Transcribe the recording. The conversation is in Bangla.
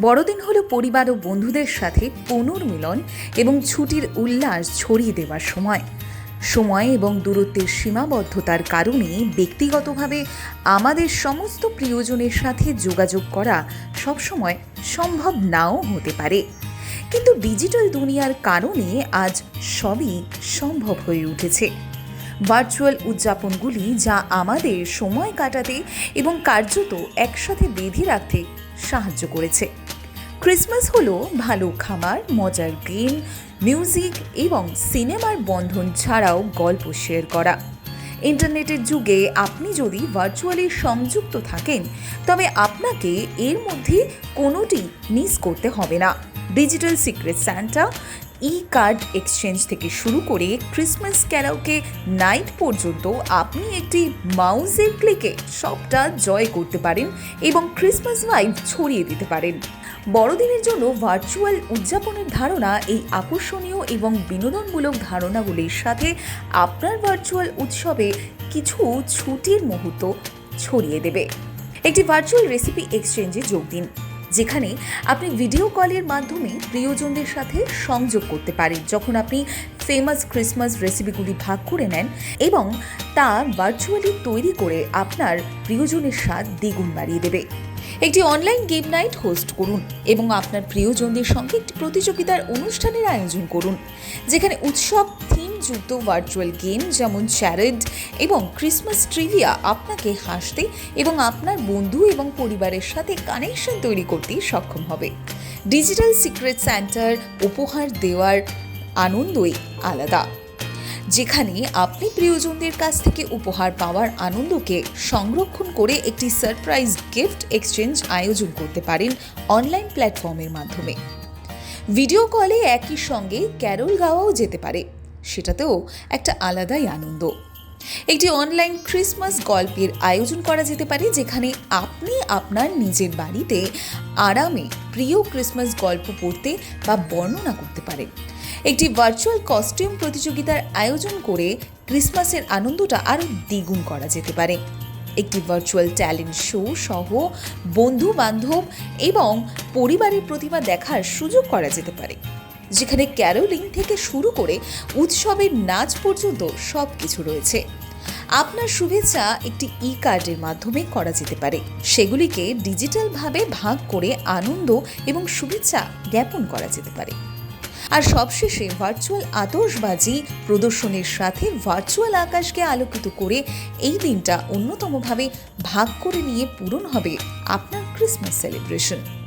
বড়দিন হলো পরিবার ও বন্ধুদের সাথে পুনর্মিলন এবং ছুটির উল্লাস ছড়িয়ে দেওয়ার সময়। সময় এবং দূরত্বের সীমাবদ্ধতার কারণে ব্যক্তিগতভাবে আমাদের সমস্ত প্রিয়জনের সাথে যোগাযোগ করা সবসময় সম্ভব নাও হতে পারে। কিন্তু ডিজিটাল দুনিয়ার কারণে আজ সবই সম্ভব হয়ে উঠেছে। ভার্চুয়াল উদযাপনগুলি যা আমাদের সময় কাটাতে এবং কার্যত একসাথে বেঁধে রাখতে সাহায্য করেছে। ক্রিসমাস হলো ভালো খাবার, মজার গেম মিউজিক এবং সিনেমার বন্ধন ছাড়াও গল্প শেয়ার করা। ইন্টারনেটের যুগে আপনি যদি ভার্চুয়ালি সংযুক্ত থাকেন, তবে আপনাকে এর মধ্যে কোনোটি মিস করতে হবে না। Digital secret Santa E card exchange থেকে শুরু করে ক্রিসমাস ক্যারাওকে নাইট পর্যন্ত আপনি একটি মাউসের ক্লিকে সবটা জয় করতে পারেন এবং ক্রিসমাস ভাইব ছড়িয়ে দিতে পারেন। বড়দিনের জন্য ভার্চুয়াল উদযাপনের ধারণা এই আকর্ষণীয় এবং বিনোদনমূলক ধারণাগুলির সাথে আপনার ভার্চুয়াল উৎসবে কিছু ছুটির মুহূর্ত ছড়িয়ে দেবে। একটি ভার্চুয়াল রেসিপি এক্সচেঞ্জে যোগ দিন। যেখানে আপনি ভিডিও কলের মাধ্যমে প্রিয়জনদের সাথে সংযোগ করতে পারেন। যখন আপনি ফেমাস ক্রিসমাস রেসিপিগুলি ভাগ করে নেন এবং তা ভার্চুয়ালি তৈরি করে আপনার প্রিয়জনের স্বাদ দ্বিগুণ বাড়িয়ে দেবে। একটি অনলাইন গেম নাইট হোস্ট করুন এবং আপনার প্রিয়জনদের সঙ্গে একটি প্রতিযোগিতার অনুষ্ঠানের আয়োজন করুন, যেখানে উৎসব থিমযুক্ত ভার্চুয়াল গেম যেমন চ্যারেড এবং ক্রিসমাস ট্রিভিয়া আপনাকে হাসতে এবং আপনার বন্ধু এবং পরিবারের সাথে কানেকশন তৈরি করতে সক্ষম হবে। ডিজিটাল সিক্রেট সেন্টার উপহার দেওয়ার আনন্দই আলাদা। যেখানে আপনি প্রিয়জনদের কাছ থেকে উপহার পাওয়ার আনন্দকে সংরক্ষণ করে একটি সারপ্রাইজ গিফট এক্সচেঞ্জ আয়োজন করতে পারেন অনলাইন প্ল্যাটফর্মের মাধ্যমে। ভিডিও কলে একই সঙ্গে ক্যারল গাওয়াও যেতে পারে। সেটাতেও একটা আলাদাই আনন্দ। একটি অনলাইন ক্রিসমাস গল্পের আয়োজন করা যেতে পারে, যেখানে আপনি আপনার নিজের বাড়িতে আরামে প্রিয় ক্রিসমাস গল্প পড়তে বা বর্ণনা করতে পারেন। একটি ভার্চুয়াল কস্টিউম প্রতিযোগিতার আয়োজন করে ক্রিসমাসের আনন্দটা আরও দ্বিগুণ করা যেতে পারে। একটি ভার্চুয়াল ট্যালেন্ট শো সহ বন্ধু বান্ধব এবং পরিবারের প্রতিভা দেখার সুযোগ করা যেতে পারে। যেখানে ক্যারোলিং থেকে শুরু করে উৎসবের নাচ পর্যন্ত সব কিছু রয়েছে। আপনার শুভেচ্ছা একটি ই কার্ডের মাধ্যমে করা যেতে পারে। সেগুলিকে ডিজিটালভাবে ভাগ করে আনন্দ এবং শুভেচ্ছা জ্ঞাপন করা যেতে পারে। আর সবশেষে ভার্চুয়াল আতশবাজি প্রদর্শনের সাথে ভার্চুয়াল আকাশকে আলোকিত করে এই দিনটা অন্যতমভাবে ভাগ করে নিয়ে পূরণ হবে আপনার ক্রিসমাস সেলিব্রেশন।